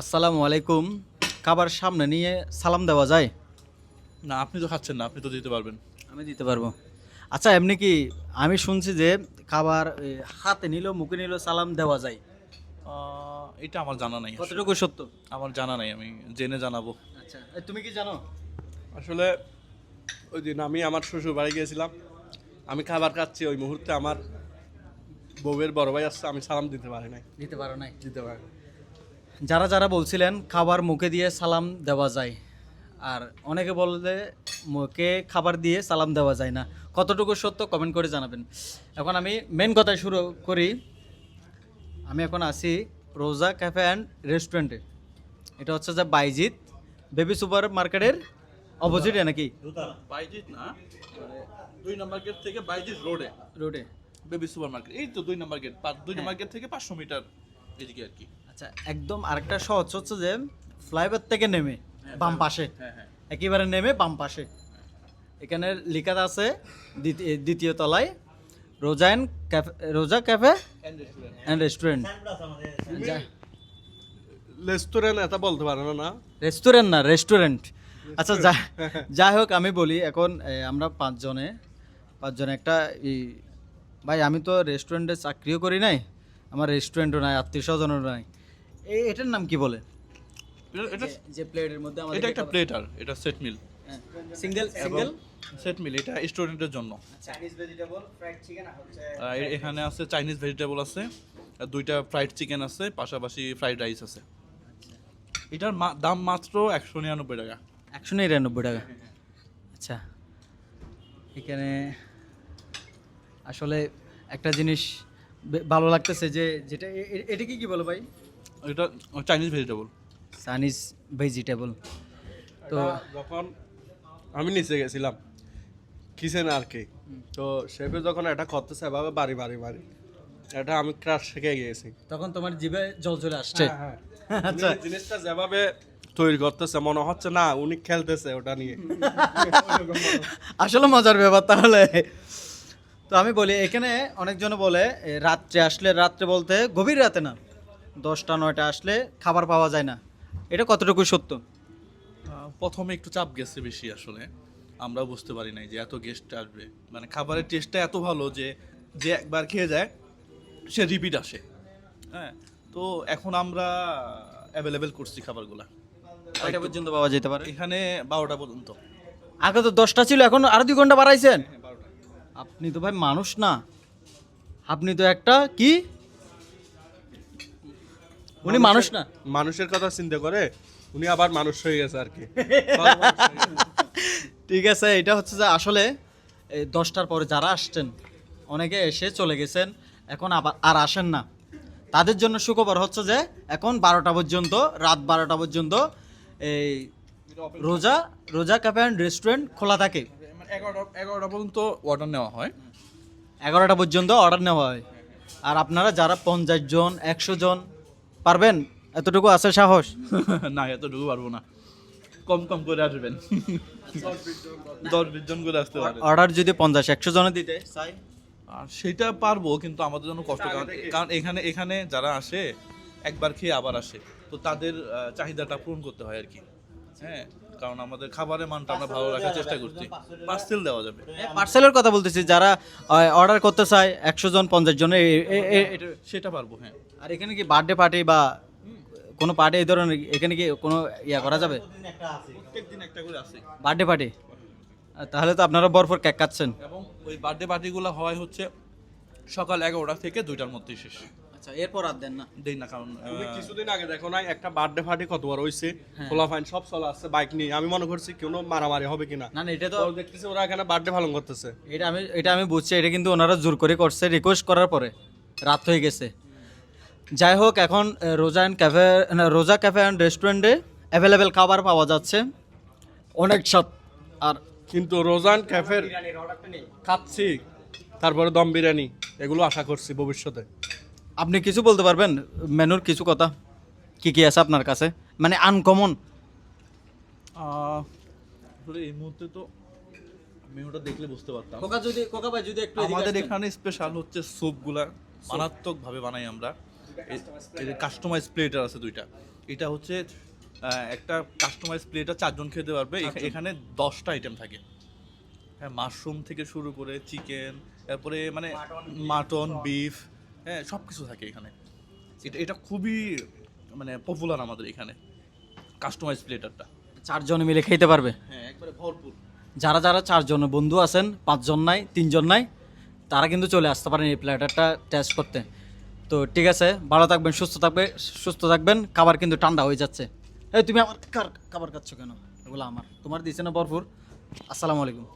আসসালামু আলাইকুম। খাবার সামনে নিয়ে সালাম দেওয়া যায়? না আপনি তো খাচ্ছেন না আপনি তো দিতে পারবেন। আমি দিতে পারব। আচ্ছা এমনি কি আমি শুনছি যে খাবার হাতে নিল মুখে নিল সালাম দেওয়া যায়। এটা আমার জানা নাই কতটুকু সত্য? আমার জানা নাই আমি জেনে জানাব। আচ্ছা তুমি কি জানো? আসলে ওই দিন আমি আমার শ্বশুর বাড়ি গিয়েছিলাম। আমি খাবার খাচ্ছি ওই মুহূর্তে আমার বউয়ের বড় ভাই আসছে আমি সালাম দিতে পারি নাই। দিতে পারো নাই। দিতে পারি। যারা যারা বলছিলেন খাবার মুখে দিয়ে সালাম দেওয়া যায় আর অনেকে বললে মুখে খাবার দিয়ে সালাম দেওয়া যায় না। কতটুকু সত্য কমেন্ট করে জানাবেন। এখন আমি মেন কথায় শুরু করি। আমি এখন আছি রোজা ক্যাফে অ্যান্ড রেস্টুরেন্টে। এটা হচ্ছে যে বাইজিৎ বেবি সুপার মার্কেটের অপোজিটে নাকি? বাইজিৎ না? দুই নম্বর গেট থেকে রোডে। রোডে। বেবি সুপার মার্কেট এই তো দুই নম্বর গেট দুই নম্বর গেট থেকে পাঁচশো মিটার এদিকে আর কি। আচ্ছা একদম আরেকটা সহজ হচ্ছে যে ফ্লাইওভার থেকে নেমে বাম পাশে। হ্যাঁ হ্যাঁ। একেবারে নেমে বাম পাশে। এখানে লেখা আছে দ্বিতীয় দ্বিতীয় তলায় Roja and cafe Roja cafe and restaurant restaurant এটা বলতে পারে না। না রেস্টুরেন্ট না রেস্টুরেন্ট। আচ্ছা যা যাই হোক আমি বলি এখন আমরা পাঁচজনে পাঁচজনে একটা ই ভাই আমি তো রেস্টুরেন্টে চাকরিও করি নাই আমার রেস্টুরেন্টও নাই আত্মীয় স্বজনও নাই। এটার নাম কি বলে? এটা- যে- প্লেটের মধ্যে আমাদের এটা একটা প্লেটার এটা set meal. Single single? Set meal এটা স্টুডেন্টের জন্য। চাইনিজ ভেজিটেবল ফ্রাইড চিকেন হচ্ছে এখানে আছে চাইনিজ ভেজিটেবল আছে আর দুইটা ফ্রাইড চিকেন আছে পাশাপাশি ফ্রাইড রাইস আছে। এটার দাম মাত্র একশো নিরানব্বই টাকা। একশো নিরানব্বই টাকা? আচ্ছা। এখানে আসলে একটা জিনিস ভালো লাগতেছে যে যেটা এটা কি কি বলো ভাই? এটা চাইনিজ ভেজিটেবল চাইনিজ ভেজিটেবল তো যখন আমি নিচে গেছিলাম কিচেন আর কি তো শেফে যখন এটা করতেছে এভাবে বাড়ি বাড়ি বাড়ি এটা আমি ক্রাশ শিখে গিয়েছি। তখন তোমার জিভে জল চলে আসছে। আচ্ছা। জিনিসটা যেভাবে তৈরি করতেছে মনে হচ্ছে না উনি খেলতেছে ওটা নিয়ে। আসলে মজার ব্যাপার তাহলে। তো আমি বলি এখানে অনেকজন বলে রাত্রে আসলে রাত্রে বলতে গভীর রাতে না। দশটা নয়টা আসলে খাবার পাওয়া যায় না। এটা কতটুকু সত্য? প্রথমে একটু চাপ গেছে বেশি আসলে। আমরাও বুঝতে পারি নাই যে এত গেস্ট আসবে। মানে খাবারের টেস্টটা এত ভালো যে যে একবার খেয়ে যায় সে রিপিট আসে। হ্যাঁ তো এখন আমরা অ্যাভেলেবেল করছি খাবারগুলা। কয়টা পর্যন্ত পাওয়া যেতে পারে? এখানে বারোটা পর্যন্ত। আগে তো দশটা ছিল এখন আরও দুই ঘণ্টা বাড়াইছেন? আপনি তো ভাই মানুষ না। আপনি তো একটা কি? উনি মানুষ না। মানুষের কথা চিন্তা করে উনি আবার মানুষ হয়ে গেছে আর কি। ঠিক আছে এটা হচ্ছে যে আসলে এই দশটার পরে যারা আসছেন অনেকে এসে চলে গেছেন এখন আবার আর আসেন না। তাদের জন্য সুখবর হচ্ছে যে এখন বারোটা পর্যন্ত রাত বারোটা পর্যন্ত এই রোজা রোজা ক্যাফে অ্যান্ড রেস্টুরেন্ট খোলা থাকে। মানে এগারোটা এগারোটা পর্যন্ত অর্ডার নেওয়া হয়। এগারোটা পর্যন্ত অর্ডার নেওয়া হয়। আর আপনারা যারা পঞ্চাশ জন একশো জন পারবেন? এতটুকু আছে সাহস? না এতটুকু পারব না। কম কম করে আসবেন। দশ বিশ জন করে আসতে পারে। অর্ডার যদি পঞ্চাশ একশো জনে দিতে চাই? আর সেটা পারব কিন্তু আমাদের জন্য কষ্ট কারণ কারণ এখানে এখানে যারা আসে একবার খেয়ে আবার আসে। তো তাদের চাহিদাটা পূরণ করতে হয় আর কি। হ্যাঁ কারণ আমাদের খাবারের মানটা আমরা ভালো রাখার চেষ্টা করছি। পার্সেল দেওয়া যাবে। পার্সেলের কথা বলতেছি যারা অর্ডার করতে চায় একশো জন পঞ্চাশ জনে এ- এ- এ- এটা- সেটা পারব হ্যাঁ। আর এখানে কি বার্থডে পার্টি বা কোনো পার্টি এই ধরনের এখানে কি কোনো ইয়া করা যাবে? একটা করে আসে বার্থডে পার্টি তাহলে তো আপনারা বরফর কেক কাটছেন এবং ওই বার্থডে পার্টিগুলো হয় হচ্ছে সকাল এগারোটা থেকে দুইটার মধ্যে শেষ। আচ্ছা এরপর আর দেন না। দেই না কারণ কিছুদিন আগে দেখো না একটা বার্থডে ফার্টি কতবার হয়েছে হ্যাঁ। খোলা ফাইন সব চলে আসছে বাইক নিয়ে। আমি মনে করছি কোনো মারামারি হবে কিনা। না না এটা তো তো দেখতেছি ওরা এখানে বার্থডে পালন করতেছে। এটা আমি এটা আমি বুঝছি এটা কিন্তু ওনারা জোর করে করছে রিকোয়েস্ট করার পরে। রাত হয়ে গেছে। যাই হোক এখন Roja and cafe Roja cafe and রেস্টুরেন্টে অ্যাভেলেবেল খাবার পাওয়া যাচ্ছে। অনেক স্বাদ আর কিন্তু রোজান ক্যাফের খাচ্ছি তারপরে দম বিরিয়ানি এগুলো আশা করছি ভবিষ্যতে। আপনি কিছু বলতে পারবেন? মেনুর কিছু কথা? কি কি আছে আপনার কাছে? মানে আনকমন আসলে এই মুহূর্তে তো মেনুটা দেখলে বুঝতে পারতাম। কোকা যদি কোকা ভাই যদি একটু আমাদের এখানে স্পেশাল হচ্ছে স্যুপগুলা মারাত্মক ভাবে বানাই আমরা। কাস্টমাইজ প্লেটার আছে। দুইটা। এটা হচ্ছে একটা কাস্টমাইজ প্লেটটা চারজন খেতে পারবে। এখানে দশটা আইটেম থাকে। হ্যাঁ মাশরুম থেকে শুরু করে চিকেন তারপরে মানে মাটন বিফ হ্যাঁ সব কিছু থাকে এখানে। এটা এটা খুবই মানে পপুলার আমাদের এখানে কাস্টমাইজ প্লেটারটা চারজন মিলে খেতে পারবে? হ্যাঁ একবারে ভরপুর। যারা যারা চারজন বন্ধু আছেন পাঁচজন নাই তিনজন নাই তারা কিন্তু চলে আসতে পারেন এই প্লেটারটা টেস্ট করতে। তো ঠিক আছে, ভালো থাকবেন, সুস্থ থাকবে, সুস্থ থাকবেন, খাবার কিন্তু ঠান্ডা হয়ে যাচ্ছে। এই তুমি আমার কার খাবার খাচ্ছ কেন? এগুলো আমার। তোমার দিয়েছে না ভরপুর। আসসালামু আলাইকুম।